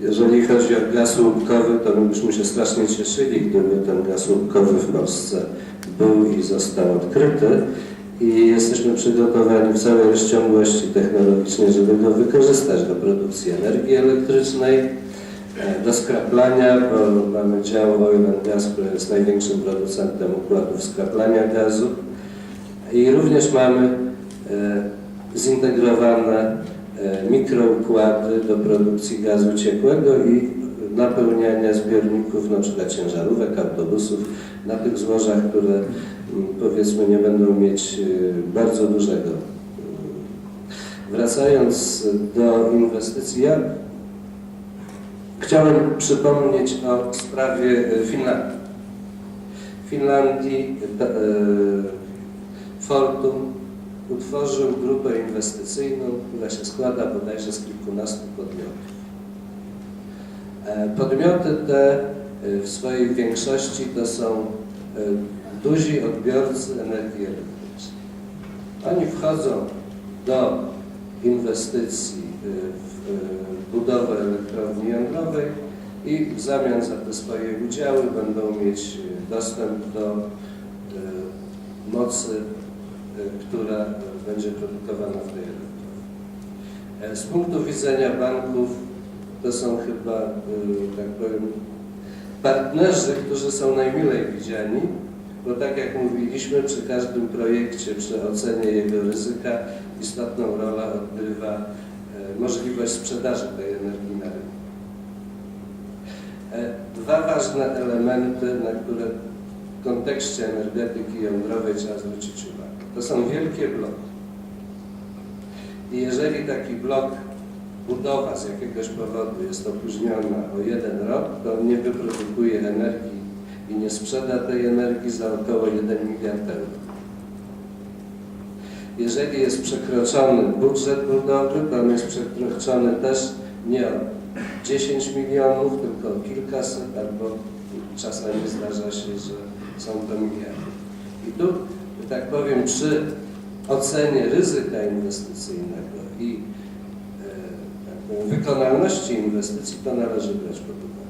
Jeżeli chodzi o gaz łupkowy, to my byśmy się strasznie cieszyli, gdyby ten gaz łupkowy w Polsce był i został odkryty. I jesteśmy przygotowani w całej rozciągłości technologicznej, żeby go wykorzystać do produkcji energii elektrycznej, e, do skraplania, bo mamy dział Oil and Gas, który jest największym producentem układów skraplania gazu. I również mamy e, zintegrowane mikroukłady do produkcji gazu ciekłego i napełniania zbiorników, na przykład ciężarówek, autobusów, na tych złożach, które powiedzmy nie będą mieć e, bardzo dużego. Wracając do inwestycji, ja chciałem przypomnieć o sprawie e, Finlandii. Finlandii e, Fortum utworzył grupę inwestycyjną, która się składa bodajże z kilkunastu podmiotów. E, Podmioty te e, w swojej większości to są e, duzi odbiorcy energii elektrycznej. Oni wchodzą do inwestycji w budowę elektrowni jądrowej i w zamian za te swoje udziały będą mieć dostęp do mocy, która e, będzie produkowana w tej elektrowni. Z punktu widzenia banków to są chyba, e, tak powiem, partnerzy, którzy są najmilej widziani, bo tak jak mówiliśmy, przy każdym projekcie, przy ocenie jego ryzyka istotną rolę odgrywa e, możliwość sprzedaży tej energii na rynku. E, Dwa ważne elementy, na które w kontekście energetyki jądrowej trzeba zwrócić uwagę. To są wielkie bloki. I jeżeli taki blok, budowa z jakiegoś powodu jest opóźniona o jeden rok, to nie wyprodukuje energii i nie sprzeda tej energii za około 1 miliard euro. Jeżeli jest przekroczony budżet budowy, to on jest przekroczony też nie o 10 milionów, tylko o kilkaset, albo czasami zdarza się, że są to miliardy. I tu, że tak powiem, przy ocenie ryzyka inwestycyjnego i e, tak powiem, wykonalności inwestycji to należy brać pod uwagę.